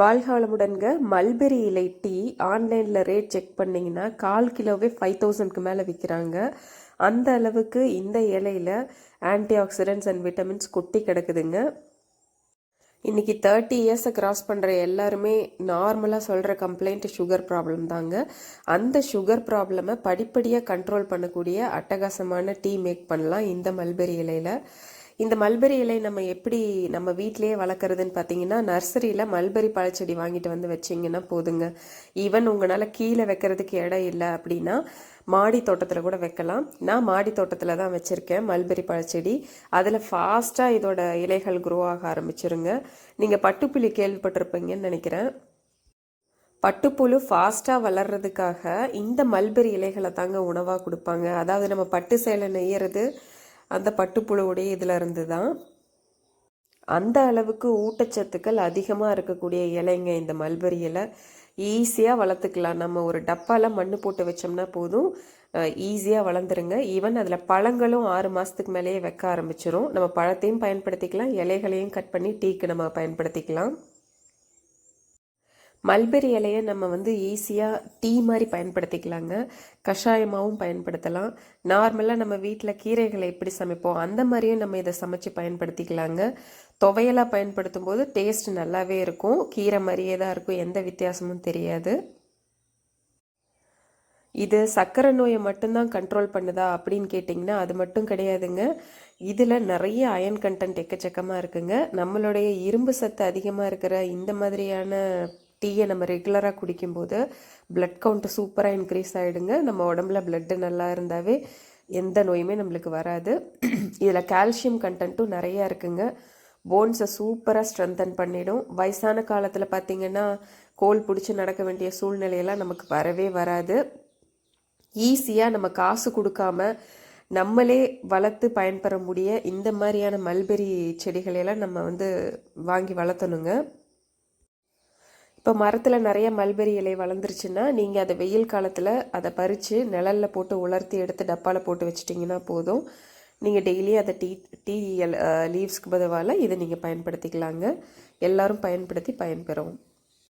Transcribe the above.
வாழ்காலமுடன்க mulberry இலை tea ஆன்லைனில் rate check பண்ணிங்கன்னா கால் கிலோவே ஃபைவ் தௌசண்ட்க்கு மேலே விற்கிறாங்க அந்த அளவுக்கு இந்த இலையில் ஆன்டி ஆக்சிடென்ட்ஸ் அண்ட் விட்டமின்ஸ் கொட்டி கிடக்குதுங்க. இன்றைக்கி தேர்ட்டி இயர்ஸை கிராஸ் பண்ணுற எல்லாருமே நார்மலாக சொல்கிற கம்ப்ளைண்ட் சுகர் ப்ராப்ளம் தாங்க. அந்த சுகர் ப்ராப்ளமை படிப்படியாக கண்ட்ரோல் பண்ணக்கூடிய அட்டகாசமான டீ மேக் பண்ணலாம் இந்த மல்பெரி இலையில். இந்த மல்பெரி இலை நம்ம எப்படி நம்ம வீட்டிலேயே வளர்க்குறதுன்னு பார்த்தீங்கன்னா நர்சரியில் மல்பெரி பழச்செடி வாங்கிட்டு வந்து வச்சிங்கன்னா போதுங்க. ஈவன் உங்களால் கீழே வைக்கிறதுக்கு இடம் இல்லை அப்படின்னா மாடி தோட்டத்தில் கூட வைக்கலாம். நான் மாடி தோட்டத்தில் தான் வச்சுருக்கேன் மல்பெரி பழச்செடி. அதில் ஃபாஸ்ட்டாக இதோட இலைகள் குரோ ஆக ஆரம்பிச்சிருங்க. நீங்கள் பட்டுப்புளி கேள்விப்பட்டிருப்பீங்கன்னு நினைக்கிறேன். பட்டுப்புழு ஃபாஸ்ட்டாக வளர்றதுக்காக இந்த மல்பெரி இலைகளை தாங்க உணவாக கொடுப்பாங்க. அதாவது நம்ம பட்டு சேலை நெய்யறது அந்த பட்டுப்புழுவுடைய இதில் இருந்து தான் அந்த அளவுக்கு ஊட்டச்சத்துக்கள் அதிகமாக இருக்கக்கூடிய இலைங்க இந்த மல்பெரி இலை. ஈஸியாக வளர்த்துக்கலாம். நம்ம ஒரு டப்பாவில் மண் போட்டு வச்சோம்னா போதும். ஈஸியாக வளர்ந்துருங்க. ஈவன் அதில் பழங்களும் ஆறு மாதத்துக்கு மேலேயே வைக்க ஆரம்பிச்சிரும். நம்ம பழத்தையும் பயன்படுத்திக்கலாம். இலைகளையும் கட் பண்ணி டீக்கு நம்ம பயன்படுத்திக்கலாம். மல்பெரி இலையை நம்ம வந்து ஈஸியாக டீ மாதிரி பயன்படுத்திக்கலாங்க. கஷாயமாகவும் பயன்படுத்தலாம். நார்மலாக நம்ம வீட்டில் கீரைகளை எப்படி சமைப்போம் அந்த மாதிரியும் நம்ம இதை சமைச்சு பயன்படுத்திக்கலாங்க. துவையலாக பயன்படுத்தும் போது டேஸ்ட் நல்லாவே இருக்கும். கீரை மாதிரியே தான் இருக்கும். எந்த வித்தியாசமும் தெரியாது. இது சர்க்கரை நோயை மட்டும்தான் கண்ட்ரோல் பண்ணுதா அப்படின்னு கேட்டிங்கன்னா அது மட்டும் கிடையாதுங்க. இதில் நிறைய அயன் கண்டென்ட் எக்கச்சக்கமாக இருக்குங்க. நம்மளுடைய இரும்பு சத்து அதிகமாக இருக்கிற இந்த மாதிரியான டீயை நம்ம ரெகுலராக குடிக்கும்போது பிளட் கவுண்ட்டு சூப்பராக இன்க்ரீஸ் ஆகிடுங்க நம்ம உடம்புல பிளட்டு நல்லா இருந்தாவே எந்த நோயுமே நம்மளுக்கு வராது. இதில் கால்சியம் கண்டென்ட்டும் நிறையா இருக்குங்க. போன்ஸை சூப்பராக ஸ்ட்ரென்தன் பண்ணிடும். வயசான காலத்தில் பார்த்திங்கன்னா கோல் பிடிச்சி நடக்க வேண்டிய சூழ்நிலையெல்லாம் நமக்கு வரவே வராது. ஈஸியாக நம்ம காசு கொடுக்காம நம்மளே வளர்த்து பயன்பெற முடிய இந்த மாதிரியான மல்பெரி செடிகளையெல்லாம் நம்ம வந்து வாங்கி வளர்த்தணுங்க. இப்போ மரத்தில் நிறைய மல்பெரி இலை வளர்ந்துருச்சுன்னா நீங்கள் அதை வெயில் காலத்தில் அதை பறித்து நிழலில் போட்டு உலர்த்தி எடுத்து டப்பாவில் போட்டு வச்சிட்டிங்கன்னா போதும். நீங்கள் டெய்லி அதை டீ டீ லீவ்ஸ்க்கு பதிவால் இதை நீங்கள் பயன்படுத்திக்கலாங்க. எல்லோரும் பயன்படுத்தி பயன்பெறும்